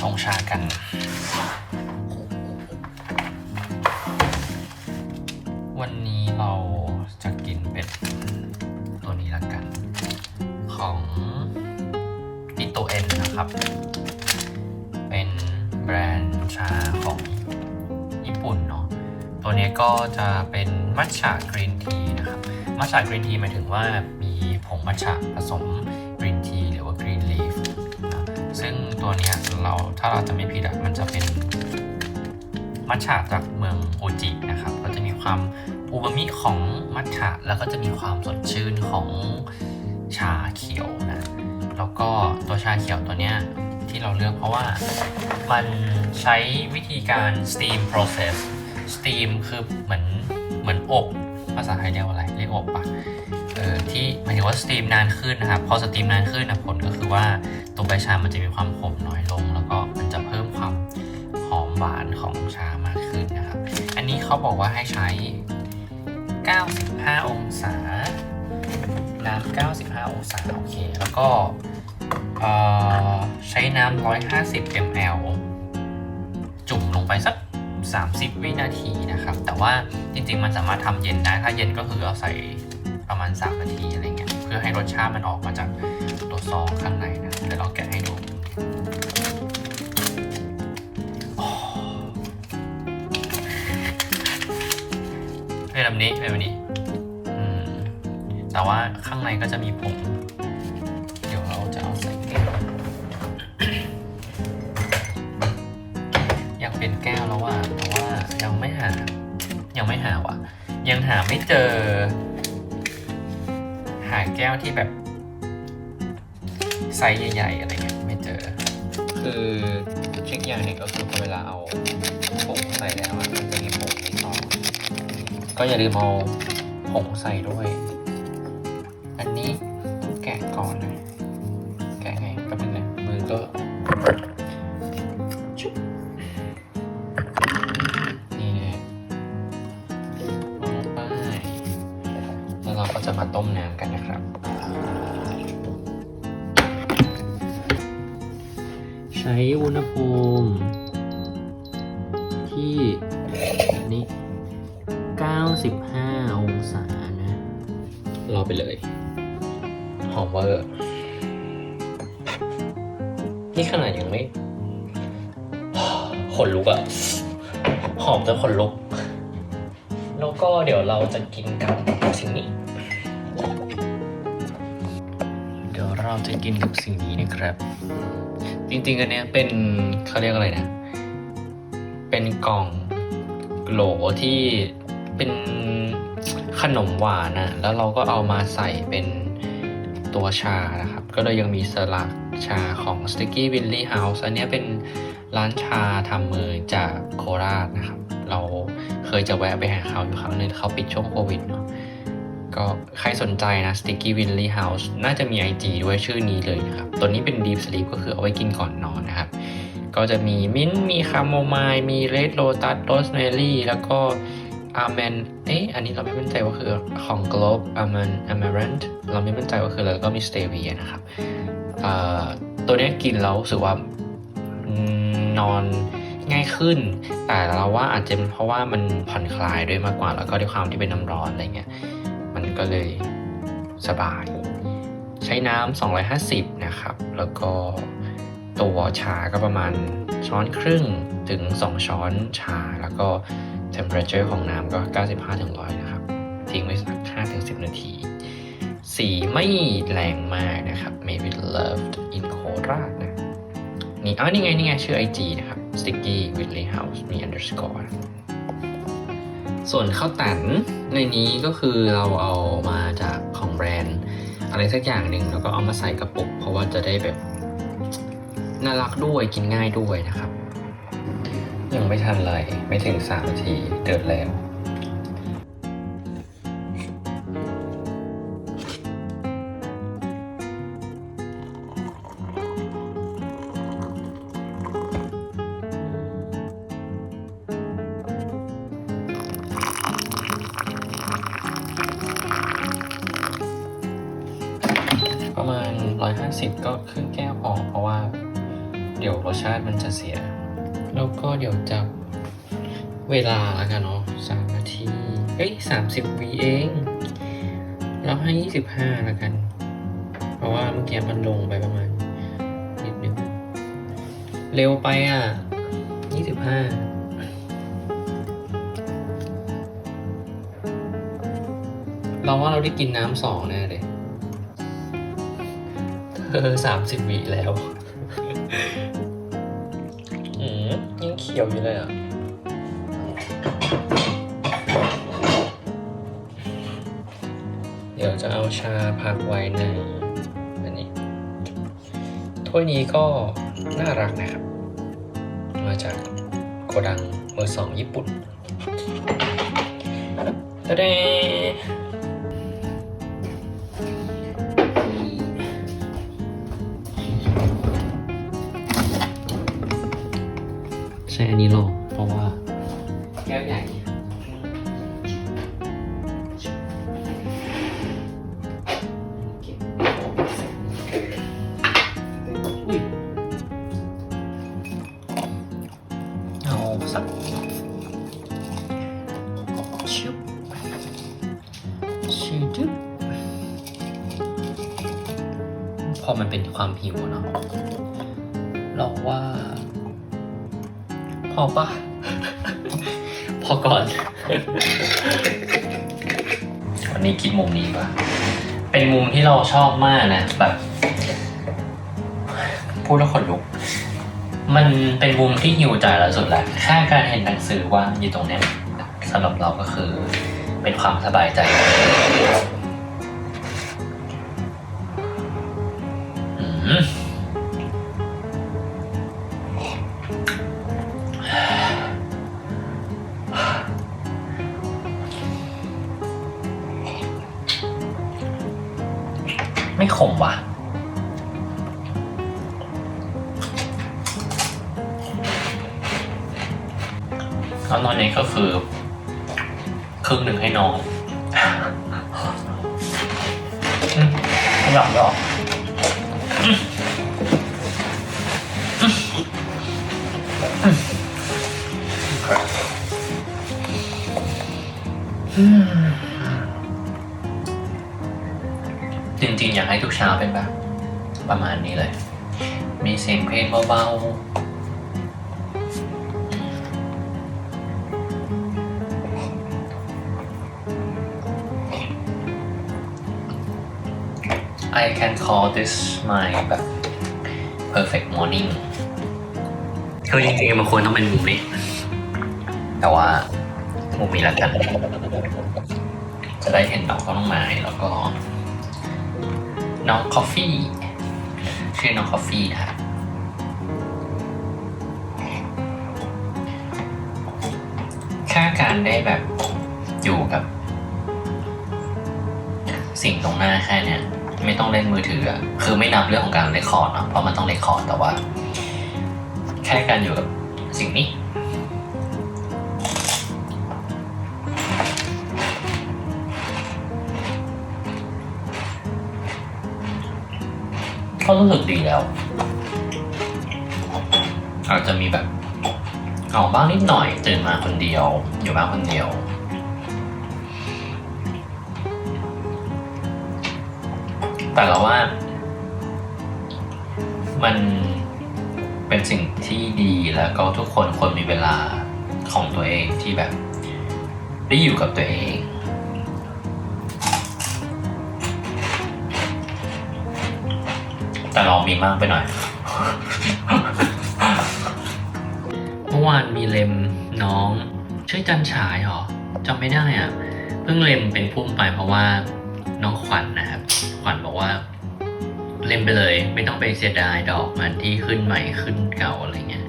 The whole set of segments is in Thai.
ชงชากัน วันนี้เราจะกินเป็นตัวนี้ละกัน ของอิโตเอ็นนะครับ เป็นแบรนด์ชาของญี่ปุ่นเนาะตัวนี้ก็จะเป็นมัทฉะกรีนทีนะครับ มัทฉะกรีนทีหมายถึงว่ามีผงมัทฉะผสม ตัวนี้เราถ้าเราจะไม่ผิดอะมันจะเป็นมัทฉะจากเมืองโอจินะครับ ก็จะมีความอูมามิของมัทฉะแล้วก็จะมีความสดชื่นของชาเขียวนะแล้วก็ตัวชาเขียวตัวเนี้ยที่เราเลือกเพราะว่ามันใช้วิธีการ steam process steam คือเหมือนเหมือนอบภาษาไทยเรียกว่าอะไรเรียกอบปะเออที่หมายถึงว่าสตรีมนานขึ้นนะครับ พอสตรีมนานขึ้นนะผลก็คือว่า ชา มันจะมีความขมน้อยลง แล้วก็มันจะเพิ่มความหอมหวานของชามากขึ้นนะครับ อันนี้เขาบอกว่าให้ใช้ 95 องศา น้ำ 95 องศา โอเค แล้วก็ใช้น้ำ 150 ml จุ่มลงไปสัก 30 วินาทีนะครับ แต่ว่าจริงๆ มันสามารถทำเย็นได้ ถ้าเย็นก็คือเอาใส่ประมาณ 3 นาทีอะไรเงี้ย เพื่อให้รสชาติมันออกมาจากตัวซองข้างในนะ เป็นแบบนี้เป็นแบบนี้แต่ว่าข้างในก็จะมีผง เดี๋ยวเราจะเอาใส่แก้ว อยากเป็นแก้วแล้วว่าแต่ว่ายังไม่หา ยังไม่หาว่ะ ยังหาไม่เจอ หาแก้วที่แบบไซส์ใหญ่ๆอะไรเงี้ยไม่เจอ คือเช็คอย่างหนึ่งก็คือพอเวลาเอาผงใส่แล้วมันจะมีผงในซอง ก็อย่าลืมเอาผงใส่ด้วย อันนี้แกะก่อนนะ แกะไงแป๊บนึงนะมือก็ชุบนี่นะวางลงไปแล้วเราก็จะมาต้มน้ำกันนะครับใช้อุณหภูมิ ที่นี่ 95 องศานะรอไปเลย หอมเวอร์นี่ขนาดยังไม่ขนลุกอะหอมจนขนลุก แล้วก็เดี๋ยวเราจะกินกับสิ่งนี้ เดี๋ยวเราจะกินกับสิ่งนี้นะครับ จริงๆอันเนี้ยเป็นเขาเรียกอะไรนะ เป็นกล่องโหลที่ เป็นขนมหวานนะแล้วเราก็เอามาใส่เป็นตัวชานะครับ ก็เลยยังมีสลักชาของ Sticky Willy House อันนี้เป็นร้านชาทำมือจากโคราชนะครับ เราเคยจะแวะไปหาเขาอยู่ครั้งหนึงเขาปิดช่วงโควิดเนาะก็ใครสนใจนะ Sticky Willy House น่าจะมี IG ด้วยชื่อนี้เลยนะครับ ตัวนี้เป็น Deep Sleep ก็คือเอาไว้กินก่อนนอนนะครับ ก็จะมีมิ้นท์มีคาโมไมล์มีเรดโ o ตัสโรสแมรี่แล้วก็ อาร์แมนเอ๊ะอันนี้เราไม่มั่นใจว่าคือของ Globe อาร์แมนอาร์แมรันเราไม่มั่นใจว่าคือแล้วก็มีสเตเวียนะครับตัวนี้กินแล้วรู้สึกว่านอนง่ายขึ้น แต่เราว่าอาจจะเป็นเพราะว่ามันผ่อนคลายด้วยมากกว่า แล้วก็ด้วยความที่เป็นน้ำร้อนอะไรเงี้ย มันก็เลยสบาย ใช้น้ำ250 นะครับ แล้วก็ตัวชาก็ประมาณช้อนครึ่งถึง 2 ช้อนชา แล้วก็ temperature ของน้ำก็ 95ถึง100 นะครับ ทิ้งไว้สัก5ถึง10 นาที สีไม่แรงมากนะครับ made loved in โคราชนะนี่อ๋อนี่ไง นี่ไง ชื่อ IG นะครับ sticky whitley house มี underscore ส่วนข้าวตันในนี้ก็คือเราเอามาจากของแบรนด์ อะไรสักอย่างหนึ่งแล้วก็เอามาใส่กระปุก เพราะว่าจะได้แบบน่ารักด้วยกินง่ายด้วยนะครับ ยังไม่ทันเลยไม่ถึง3นาทีเดือดแล้ว ประมาณ 150 ก็ครึ่งแก้วพอเพราะว่า เดี๋ยวรสชาติมันจะเสีย แล้วก็เดี๋ยวจับเวลาแล้วกันเนาะสามนาที เอ้ยสามสิบวิเองเราให้ยี่สิบห้าแล้วกัน เพราะว่าเมื่อกี้มันลงไปประมาณนิดนึงเร็วไปอะยี่สิบห้าเราว่าเราได้กินน้ำสองแน่เลย เธอสามสิบวิแล้ว ขียวอยู่เลยอะเดี๋ยวจะเอาชาพักไว้ในอันนี้ถ้วยนี้ก็น่ารักนะครับ มาจากโกดังมือร์สองญี่ปุ่นตะเด อันนี้ลงเพราะว่า แก้วใหญ่อุ้ยเอาสักชิบชิดึบพอมันเป็นความหิวเนาะเราว่า พอปะพอก่อน วันนี้คิดมุมนี้ป่ะเป็นมุมที่เราชอบมากนะแบบพูดแล้วขนลุก มันเป็นมุมที่หิวใจเราสุดแหละค่าการเห็นหนังสือว่างอยู่ตรงนี้สำหรับเราก็คือ เป็นความสบายใจ แล้วตอนนี้ก็คือ ครึ่งหนึ่งให้น้องอืมขยับดอกอืมอืมอืมจริงๆ อยากให้ทุกเช้าเป็นแบบ ประมาณนี้เลย มีเสียงเพลงเบาๆ I can call this my แบบ perfect morning คือจริงๆมันควรต้องเป็นมุมนี้ แต่ว่ามุมนี้แล้วกัน จะได้เห็นน้องต้นไม้แล้วก็ น้องคอฟฟี่ชื่อน้องคอฟฟี่นะครับแค่การได้แบบอยู่กับ สิ่งตรงหน้าแค่เนี้ย ไม่ต้องเล่นมือถืออะคือไม่นับเรื่องของการเรคคอร์ดเนาะเพราะมันต้องเรคคอร์ดแต่ว่า แค่การอยู่กับสิ่งนี้ก็รู้สึกดีแล้ว อาจจะมีแบบออกบ้างนิดหน่อยตื่นมาคนเดียว อยู่บ้านคนเดียว แต่เราว่า มันเป็นสิ่งที่ดีแล้วก็ทุกคนควรมีเวลาของตัวเองที่แบบ ได้อยู่กับตัวเองแต่เรามีมากไปหน่อย เมื่อวานมีเลมน้อง ชื่อจันฉายเหรอจำไม่ได้อะ เพิ่งเลมเป็นพุ่มไปเพราะว่าน้องขวัญนนะครับ ว่า เล่นไปเลย ไม่ต้องไปเสียดายดอกมันที่ขึ้นใหม่ขึ้นเก่าอะไรเงี้ย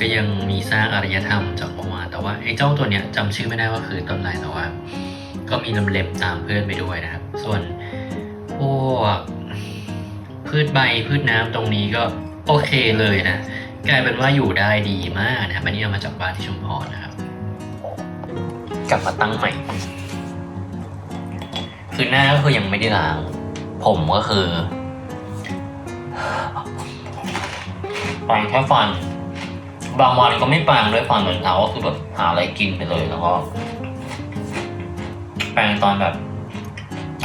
ก็ยังมีสร้างอารยธรรมจากเมื่อวานแต่ว่าไอ้เจ้าตัวเนี้ยจำชื่อไม่ได้ว่าคือต้นอะไรแต่ว่า ก็มีลำเล็มตามเพื่อนไปด้วยนะครับ ส่วนพวกพืชใบพืชน้ำตรงนี้ก็โอเคเลยนะกลายเป็นว่าอยู่ได้ดีมากนะครับอันนี้เอามาจากบ้านที่ชุมพรนะครับ กลับมาตั้งใหม่ คือหน้าก็คือยังไม่ได้ล้าง ผมก็คือแปรงแค่ฟัน บางวันก็ไม่แปรงด้วยฟันเหมือนเขาก็คือแบบหาอะไรกินไปเลยแล้วก็แปรงตอนแบบ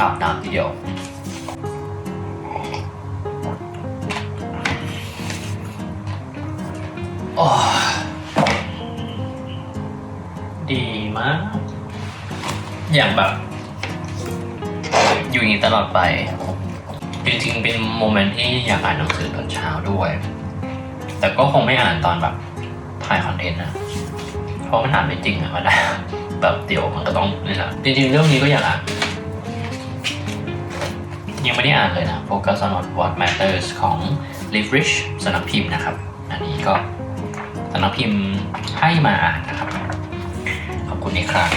อาบน้ำทีเดียวดีมาก อย่างแบบ อยู่อย่างนี้ตลอดไป จริงๆเป็นโมเมนต์ที่อยากอ่านหนังสือตอนเช้าด้วย แต่ก็คงไม่อ่านตอนแบบถ่ายคอนเทนต์นะเพราะมันอ่านไม่จริงอะมันได้แบบเดี๋ยวมันก็ต้องนี่แหละจริงๆ เรื่องนี้ก็อยากอ่านยังไม่ได้อ่านเลยนะ Focus on What Matters ของ Live Rich สำนักพิมพ์นะครับ อันนี้ก็สำนักพิมพ์ให้มาอ่านนะครับ ขอบคุณอีกครั้ง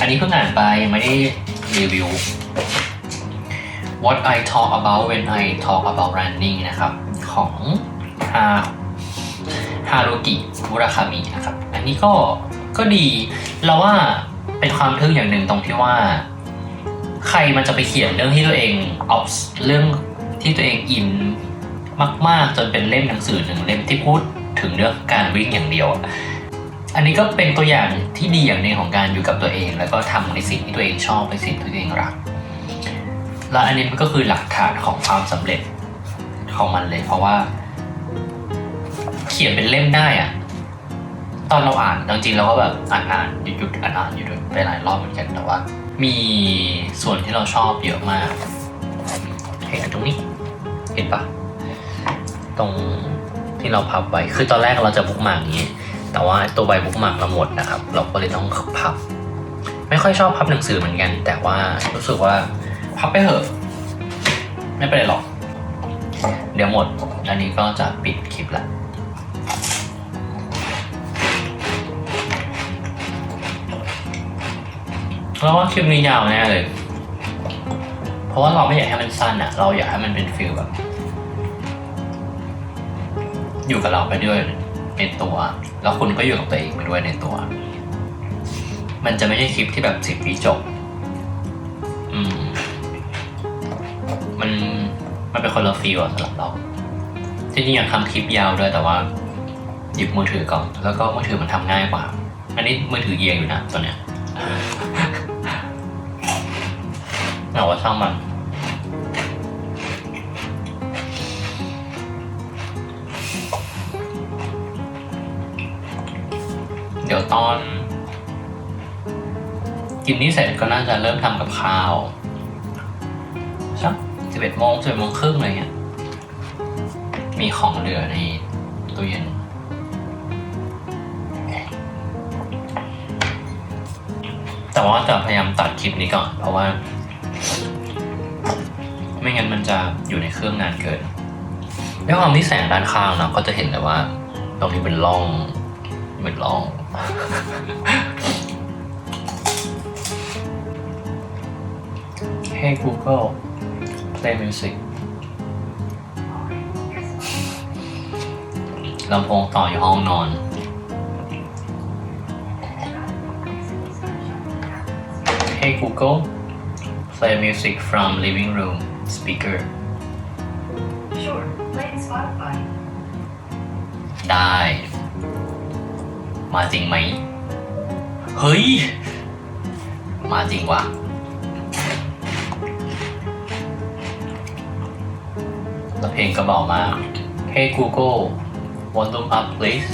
อันนี้เพิ่งอ่านไปไม่ได้รีวิว What I talk about when I talk about running นะครับ ของฮาฮารุกิมุราคามินะครับ อันนี้ก็ก็ดีเราว่าเป็นความทึ่งอย่างหนึ่งตรงที่ว่า ใครมันจะไปเขียนเรื่องที่ตัวเองออฟเรื่องที่ตัวเองอินมาก ๆ จนเป็นเล่มหนังสือหนึ่งเล่มที่พูดถึงเรื่องการวิ่งอย่างเดียวอะอันนี้ก็เป็นตัวอย่างที่ดีอย่างหนึ่งของการอยู่กับตัวเอง แล้วก็ทำในสิ่งที่ตัวเองชอบในสิ่งที่ตัวเองรัก และอันนี้มันก็คือหลักฐานของความสำเร็จของมันเลย เพราะว่า เขียนเป็นเล่มได้อะตอนเราอ่านจริงๆเราก็แบบอ่านอ่านหยุดหยุดอ่านอ่านอยู่ด้วยไปหลายรอบเหมือนกันแต่ว่า มีส่วนที่เราชอบเยอะมากเห็นตรงนี้ เห็นปะตรงที่เราพับไว้คือตอนแรกเราจะบุ๊กมาร์กนี้ แต่ว่าตัวใบบุ๊กมาร์กเราหมดนะครับ เราก็เลยต้องพับ ไม่ค่อยชอบพับหนังสือเหมือนกัน แต่ว่ารู้สึกว่า พับไปเถอะ ไม่เป็นไรหรอก เดี๋ยวหมด อันนี้ก็จะปิดคลิปละเราว่าคลิปนี้ยาวแน่เลย เพราะว่าเราไม่อยากให้มันสั้นอะเราอยากให้มันเป็นฟิลแบบ อยู่กับเราไปด้วยในตัว แล้วคุณก็อยู่กับตัวเองไปด้วยในตัว มันจะไม่ใช่คลิปที่แบบสิบวิจบ อืม มันเป็นคนละฟีลอะสำหรับเราจริงๆอยากทำคลิปยาวด้วยแต่ว่า หยิบมือถือก่อนแล้วก็มือถือมันทำง่ายกว่า อันนี้มือถือเอียงอยู่นะตอนเนี้ยเอาว่าช่างมันเดี๋ยวตอน กินนี้เสร็จก็น่าจะเริ่มทำกับข้าว เอ็ดโมงสิบเอ็ดโมงครึ่งอะไรเงี้ย มีของเหลือในตู้เย็น แต่ว่าจะพยายามตัดคลิปนี้ก่อน เพราะว่า ไม่งั้นมันจะอยู่ในเครื่องนานเกินด้วยความที่แสงด้านข้างเนาะก็จะเห็นเลยว่า ตรงนี้เป็นร่องเป็นร่อง Hey Google play music ลำโพงต่ออยู่ห้องนอน Hey Google play music from living room speaker Sure, play in Spotify. ได้ มาจริงไหม เฮ้ย มาจริงว่ะ เพลงก็เบามาก Hey Google volume up please